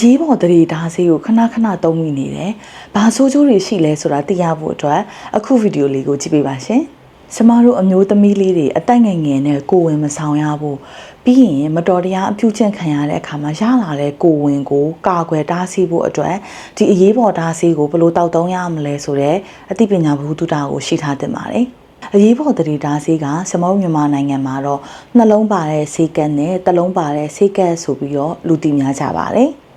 ရေးပေါ်သတိထားဆေးကိုခဏခဏသုံးမိနေတယ်။ဘာဆိုးကျိုးတွေရှိလဲဆိုတာသိရဖို့အတွက်အခုဗီဒီယိုလေးကိုကြည့်ပေးပါရှင်။ကျမတို့အမျိုးသမီးလေးတွေအတိုက်ငယ်ငယ်နဲ့ကိုယ်ဝင်မဆောင်ရဘူး။ပြီးရင်မတော်တရားအပြုကျင့်ခံရတဲ့အခါမှာရလာတဲ့ကိုယ်ဝင်ကိုကာကွယ်တားဆီးဖို့အတွက်ဒီအရေးပေါ်တားဆီးကိုဘယ်လိုတောက်သုံးရမလဲဆိုတော့အသိပညာဘုသူတာကိုရှိထားတင်ပါတယ်။အရေးပေါ်တရေတာဆေးကစမုံမြန်မာနိုင်ငံမှာတော့နှလုံးပါတဲ့ဆေးကတ်နဲ့တစ်လုံးပါတဲ့ဆေးကတ်ဆိုပြီးတော့လူသိများကြပါတယ်။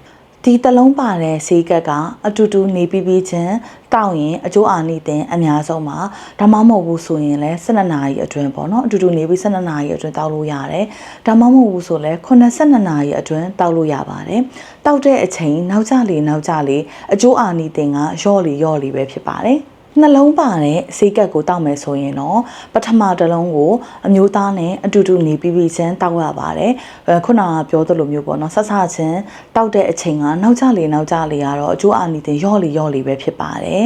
ဒီတစ်လုံးပါတဲ့ဆေးကတ်ကအတူတူနေပြီးပြီးချင်းတောက်ရင်အကျိုးအာနိသင်အများဆုံးပါဒါမှမဟုတ်ဘူးဆိုရင်လည်း12နာရီအတွင်းပေါ့နော်အတူတူနေပြီး12နာရီအတွင်းတောက်လို့ရတယ်ဒါမှမဟုတ်ဘူးဆိုလည်း82နာရီအတွင်းတောက်လို့ရပါတယ်တောက်တဲ့အချိန်နောက်ကျလေနောက်ကျလေအကျိုးအာနိသင်ကရော့လီရော့လီပဲဖြစ်ပါတယ် နှလုံးပါတဲ့ဆေးကပ်ကိုတောက်မယ်ဆိုရင်တော့ပထမတစ်လုံးကိုအမျိုးသားနဲ့အတူတူနေပြီးပြီးချင်းတောက်ရပါတယ်အဲခုနကပြောသလိုမျိုးပေါ့နော်ဆက်ဆချင်းတောက်တဲ့အချိန်ကနောက်ကျလေနောက်ကျလေကတော့အကျိုးအာနိသင်ရော့လီရော့လီပဲဖြစ်ပါတယ်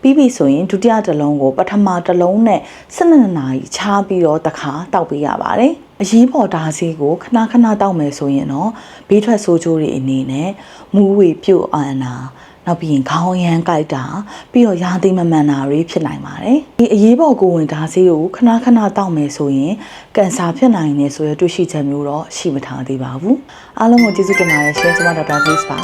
ပြီးပြီဆိုရင်ဒုတိယတစ်လုံးကိုပထမတစ်လုံးနဲ့12နာရီခြားပြီးတော့တစ်ခါတောက်ပေးရပါတယ်အရေးပေါ်ဒါဆေးကိုခဏခဏတောက်မယ်ဆိုရင်တော့ဘေးထွက်ဆိုးကျိုးတွေအနေနဲ့မူးဝေပြုတ်အာနာ နောက်ပြီးရင်ခေါင်းရမ်းကြိုက်တာပြီးတော့ရာသီမမှန်တာတွေဖြစ်နိုင်ပါတယ်ဒီအရေးပေါ်ကိုဝင်ဓာဆေးကိုခဏခဏတောက်မယ်ဆိုရင်ကင်ဆာဖြစ်နိုင်တယ်ဆိုရတွေ့ရှိချက်မျိုးတော့ရှိမထားသေးပါဘူးအားလုံးကိုကျေးဇူးတင်ပါတယ်ရှင်ကျွန်မဒေါက်တာဖေးစ်ပါ